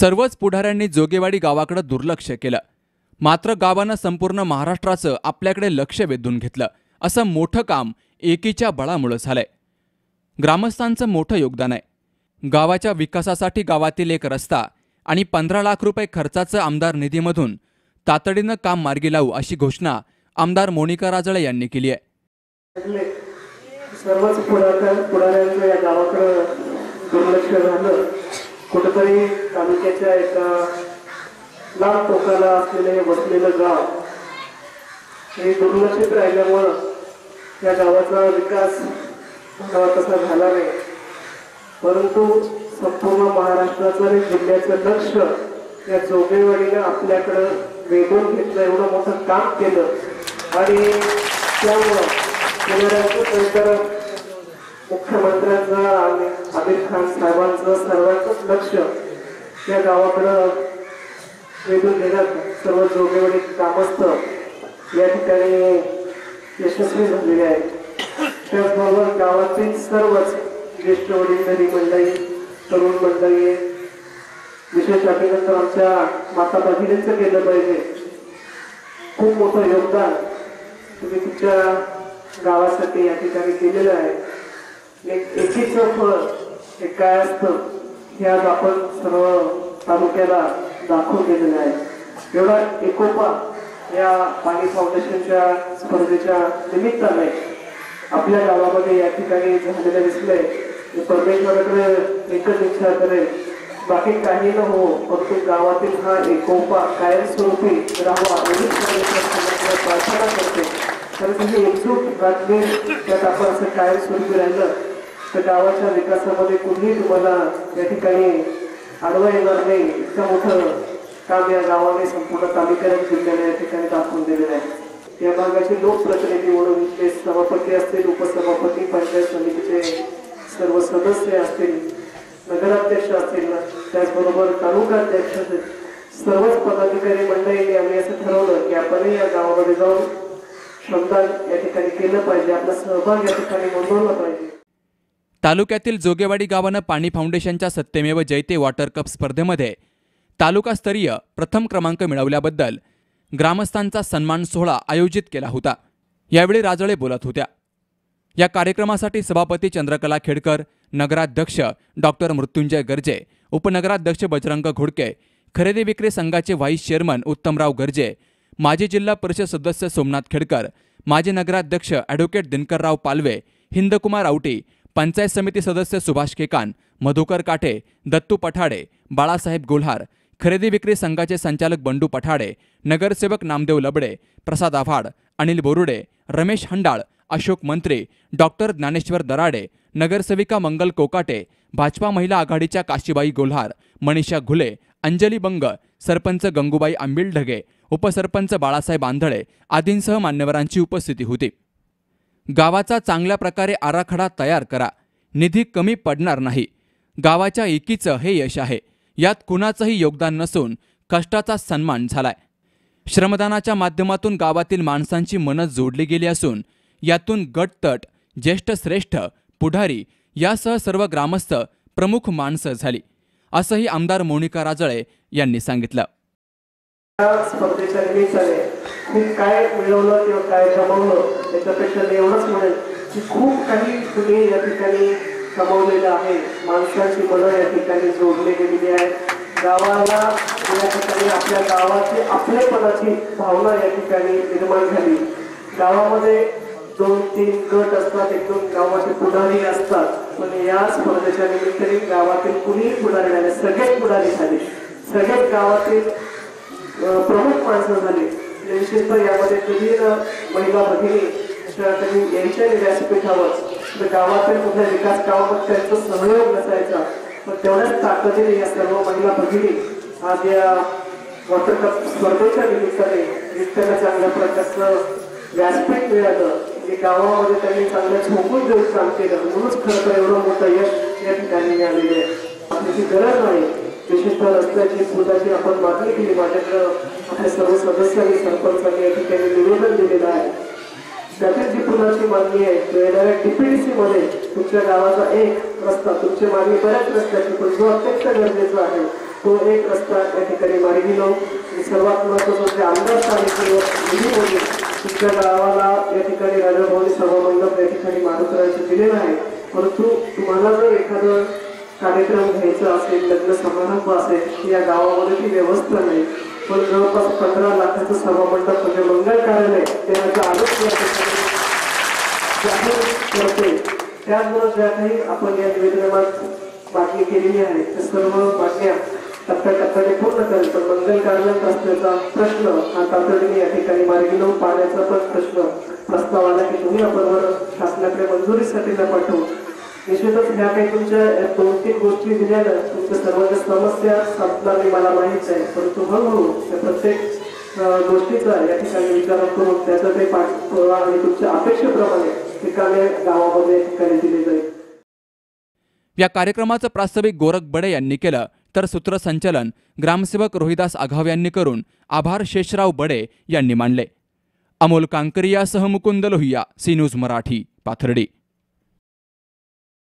सर्वच पुढाऱ्यांनी जोगेवाडी गावाकडे दुर्लक्ष केलं. मात्र गावानं संपूर्ण महाराष्ट्राचं आपल्याकडे लक्ष वेधून घेतलं. असं मोठं काम एकीच्या बळामुळं झालंय. ग्रामस्थांचं मोठं योगदान आहे. गावाच्या विकासासाठी गावातील एक रस्ता आणि पंधरा लाख रुपये खर्चाचं आमदार निधीमधून तातडीनं काम मार्गी लावू अशी घोषणा आमदार मोनिका राजळे यांनी केली आहे. सर्वच पुढाऱ्यांचं या गावाकडं दुर्लक्ष झालं. कुठंतरी तालुक्याच्या एका लाल टोकाला असलेलं हे वसलेलं गाव हे दुर्लक्षित राहिल्यामुळं या गावाचा विकास तसा झाला नाही. परंतु संपूर्ण महाराष्ट्राचं आणि जिल्ह्याचं लक्ष या जोगेवाडीनं आपल्याकडं वेधून घेतलं एवढं मोठं काम केलं. आणि त्यामुळं पुढाऱ्यांचं मुख्यमंत्र्यांचं आमिर खान साहेबांचं सर्वांचंच लक्ष या गावाकडं वेधून घेण्यात सर्व जोगेवाडी कामस्थ या ठिकाणी यशस्वी झालेले आहेत. त्याचबरोबर गावातील सर्वच ज्येष्ठ वडीलधारी मंडळी तरुण मंडळी विशेष अभिनंदन आमच्या माता भगिनींचं केलं पाहिजे. खूप मोठं योगदान तुम्ही तुमच्या गावासाठी या ठिकाणी केलेलं आहे. एक एकीचं फळ हे काय असतं हे आज आपण सर्व तालुक्याला दाखवून दिलेलं आहे. एवढा एकोपा या पाणी फाउंडेशनच्या स्पर्धेच्या निमित्ताने आपल्या गावामध्ये या ठिकाणी झालेलं दिसलंय. परमेश्वराकडे एकच इच्छा करेल बाकी काही न हो फक्त गावातील हा एकोपा कायमस्वरूपी राहावा एवढीच प्रार्थना करते. तर तुम्ही एकजूट राखली त्यात आपण असं कायमस्वरूपी राहिलं तर गावाच्या विकासामध्ये कुणीही तुम्हाला या ठिकाणी आडवा येणार नाही. इतकं मोठं काम या गावाने संपूर्ण तालुक्याला जिल्ह्याने या ठिकाणी दाखवून दिलेलं आहे. या भागाचे लोकप्रतिनिधी म्हणून ते सभापती असतील उपसभापती पंचायत समितीचे सर्व सदस्य असतील नगराध्यक्ष असतील त्याचबरोबर तालुका अध्यक्ष सर्वच पदाधिकारी मंडळींनी आम्ही असं ठरवलं की आपणही या गावामध्ये जाऊन श्रमदान या ठिकाणी केलं पाहिजे. आपला सहभाग या ठिकाणी नोंदवला पाहिजे. तालुक्यातील जोगेवाडी गावानं पाणी फाउंडेशनच्या सत्यमेव जयते वॉटर कप स्पर्धेमध्ये तालुकास्तरीय प्रथम क्रमांक मिळवल्याबद्दल ग्रामस्थांचा सन्मान सोहळा आयोजित केला होता. यावेळी राजळे बोलत होत्या. या कार्यक्रमासाठी सभापती चंद्रकला खेडकर नगराध्यक्ष डॉक्टर मृत्युंजय गर्जे उपनगराध्यक्ष बजरंग घोडके खरेदी विक्री संघाचे व्हाईस चेअरमन उत्तमराव गर्जे माजी जिल्हा परिषद सदस्य सोमनाथ खेडकर माजी नगराध्यक्ष ॲडव्होकेट दिनकरराव पालवे हिंदकुमार आवटी पंचायत समिती सदस्य सुभाष केकान मधुकर काठे दत्तू पठाडे बाळासाहेब गुल्हार खरेदी विक्री संघाचे संचालक बंडू पठाडे नगरसेवक नामदेव लबडे प्रसाद आव्हाड अनिल बोरुडे रमेश हंडाळ अशोक मंत्री डॉक्टर ज्ञानेश्वर दराडे नगरसेविका मंगल कोकाटे भाजपा महिला आघाडीच्या काशीबाई गोल्हार मनीषा घुले अंजली बंग सरपंच गंगूबाई आंबिलढगे उपसरपंच बाळासाहेब आंधळे आदींसह मान्यवरांची उपस्थिती होती. गावाचा चांगल्या प्रकारे आराखडा तयार करा. निधी कमी पडणार नाही. गावाच्या एकीचं हे यश आहे. यात कुणाचंही योगदान नसून कष्टाचा सन्मान झालाय. श्रमदानाच्या माध्यमातून गावातील माणसांची मनं जोडली गेली असून यातून गटतट ज्येष्ठ श्रेष्ठ पुढारी यासह सर्व ग्रामस्थ प्रमुख माणसं झाली असंही आमदार मोनिका राजळे यांनी सांगितलं. स्पर्धेच्या निमित्ताने मी काय मिळवलं किंवा काय कमावलं त्याच्यापेक्षा मी एवढंच म्हणेल की खूप काही तुम्ही या ठिकाणी कमावलेलं आहे. माणसाची मनं या ठिकाणी जोडली गेलेली आहे गावाला या ठिकाणी आपल्या गावाची आपलेपणाची भावना या ठिकाणी निर्माण झाली. गावामध्ये दोन तीन गट असतात. एक दोन गावाचे पुढारी असतात. पण या स्पर्धेच्या निमित्ताने गावातील कुणीही पुढारी नाही. सगळेच पुढारी झाले. सगळेच गावातील प्रमुख माणसं झाली. म्हणजे विशेषतः यामध्ये कधी महिला भगिनी अशा कधी यायच्या व्यासपीठावर तर म्हणजे गावातील कुठल्या विकास कामामध्ये त्यांचा सहयोग नसायचा पण तेवढ्याच ताकदीने या सर्व महिला भगिनी आज या वॉटर कप स्पर्धेच्या निमित्ताने जितक्या चांगल्या प्रकारचं व्यासपीठ मिळालं. की गावामध्ये त्यांनी चांगलं झोपून देऊन काम केलं. म्हणूनच खरं तर एवढं मोठं यश या ठिकाणी मिळालेलं आहे. आपल्याची गरज नाही विशेषतः रस्त्याची पूजाची आपण मागणी केली. माझ्याकडं आपल्या सर्व सदस्यांनी सरपंचांनी या ठिकाणी निवेदन दिलेलं आहे. त्यातील जी पुलाची मागणी आहे तो येणाऱ्या डीपीडीसी मध्ये तुमच्या गावाचा एक रस्ता तुमची मागणी बऱ्याच रस्त्याची पण जो अत्यंत गरजेचा आहे तो एक रस्ता या ठिकाणी मार्गी लावू आणि सर्वात महत्वाचं म्हणजे आमदार साहेब म्हणजे तुमच्या गावाला या ठिकाणी राजाभाऊनी सभामंडप या ठिकाणी मारुतराचं दिलेलं आहे. परंतु तुम्हाला जर एखादं कार्यक्रम घ्यायचा असेल लग्न समारंभ असेल या गावामध्ये ती व्यवस्था नाही. पण जवळपास पंधरा लाखाचं सभामंडप म्हणजे मंगल कार्यालय देण्याचा आरोप या ठिकाणी जाहीर करते. त्याचबरोबर ज्या काही आपण या निवेदनात मागणी केलेली आहे त्या सर्व मागण्या टप्प्याटप्प्याने पूर्ण करेल. तर मंगल कार्यालयात असल्याचा प्रश्न हा तातडीने या ठिकाणी मार्गी लावून पाण्याचा पण प्रश्न प्रस्ताव आला की तुम्ही आपण शासनाकडे मंजुरीसाठी न पाठवू निश्चितच ह्या काही तुमच्या दोन तीन गोष्टी दिल्यानं तुमच्या सर्वांच्या समस्या संपणार नाही मला माहीत आहे. परंतु हळूहळू त्या प्रत्येक गोष्टीचा या ठिकाणी विचार करून त्याचा ते पाठपुरावा आणि तुमच्या अपेक्षेप्रमाणे ठिकाणे गावामध्ये ठिकाणी दिले जाईल. या कार्यक्रमाचं प्रास्ताविक गोरख बडे यांनी केलं. तर सूत्रसंचलन ग्रामसेवक रोहिदास आघाव यांनी करून आभार शेषराव बडे यांनी मानले. अमोल कांकरियासह मुकुंद लोहिया सी न्यूज मराठी पाथर्डी.